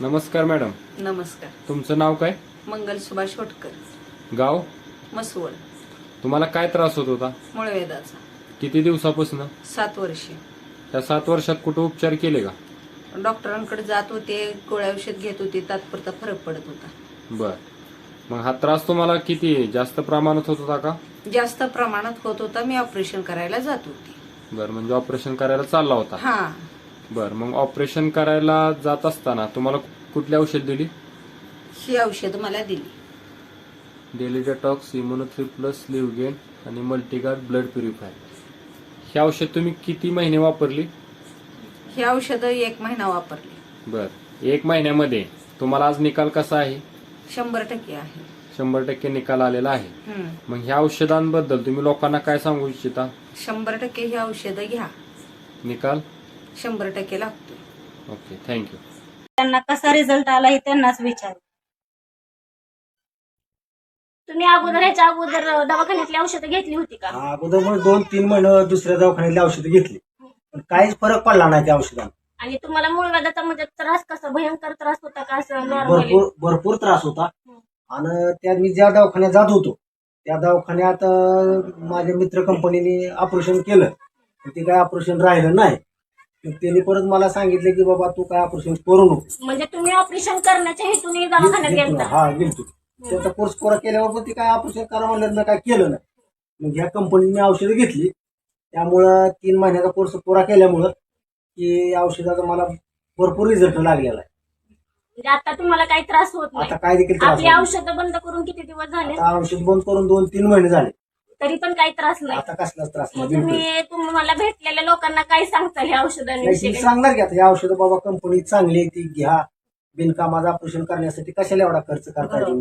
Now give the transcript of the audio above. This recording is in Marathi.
नमस्कार मॅडम. नमस्कार. तुमचं नाव काय? मंगल सुभाष होटकर. गाव? मसवड तुम्हाला काय त्रास होत होता? मुळवेदाचा किती दिवसापासून? सात वर्षे. त्या सात वर्षात कुठं उपचार केले का? डॉक्टरांकडे जात होते गोळ्या औषध घेत होते तात्पुरता फरक पडत होता. बर. मग हा त्रास तुम्हाला किती जास्त प्रमाणात होत होता का? जास्त प्रमाणात होत होता. मी ऑपरेशन करायला जात होती. बर म्हणजे ऑपरेशन करायला चालला होता. हा. बर मग ऑपरेशन करायला जात असताना तुम्हाला कुठली औषध दिली? ही औषध मला दिली. डेली डेटॉक्स इम्युनोथ्री प्लस लिव्हगेन आणि मल्टीगार्ड ब्लड प्युरिफायर ही औषध तुम्ही किती महिने वापरली? ही औषधं एक महिना वापरली. बर एक महिन्यामध्ये तुम्हाला आज निकाल कसा आहे? शंभर टक्के आहे. शंभर टक्के निकाल आलेला आहे. हम्म. मग ह्या औषधांबद्दल तुम्ही लोकांना काय सांगू इच्छिता? शंभर टक्के ही औषधं घ्या. निकाल? शंभर टक्के लागतो. ओके थँक्यू त्यांना कसा रिझल्ट आला हे त्यांनाच विचार. तुम्ही अगोदर ह्याच्या अगोदर दवाखान्यातली औषधं घेतली होती का? हा, अगोदर मग दोन तीन महिने दुसऱ्या दवाखान्यातली औषधं घेतली. पण काहीच फरक पडला नाही त्या औषधात आणि तुम्हाला मूळ व्याधाचा म्हणजे त्रास कसा भयंकर त्रास होता का असं नॉर्मली भरपूर भरपूर त्रास होता. आणि त्यात मी ज्या दवाखान्यात जात होतो त्या दवाखान्यात अं, माझ्या मित्र कंपनीने ऑपरेशन केलं. पण ते काय ऑपरेशन राहिलं नाही. त्यांनी परत मला सांगितलं की बाबा तू काय ऑपरेशन करू नको. म्हणजे तुम्ही ऑपरेशन करण्याच्या हेतूने दवाखान्यात गेलता. हा गेलतो. त्याचा कोर्स कोरा केल्यावर पण ते काय ऑपरेशन करा म्हणलं मी काय केलं नाही. मग ह्या कंपनीने मी औषधं घेतली. त्यामुळं तीन महिन्याचा कोर्स पुरा केल्यामुळं की औषधाचा मला भरपूर रिझल्ट लागलेला आहे. म्हणजे आता तुम्हाला काही त्रास होत नाही. आता काय देखील त्रास आपली होत नाही. औषधं बंद करून किती दिवस झाले? आता औषध बंद करून दोन तीन महिने झाले. तरी पण काही त्रास नाही. आता कसलाच त्रास? मग नाही बिलकुल तुम्ही तुम्हाला भेटलेल्या लोकांना काय सांगताल ह्या नाही, औषधांविषयी सांगणार की आता या औषधं बाबा कंपनी चांगली आहे ती घ्या. बिनकामाचं ऑपरेशन करण्यासाठी कशाला एवढा खर्च करता येईल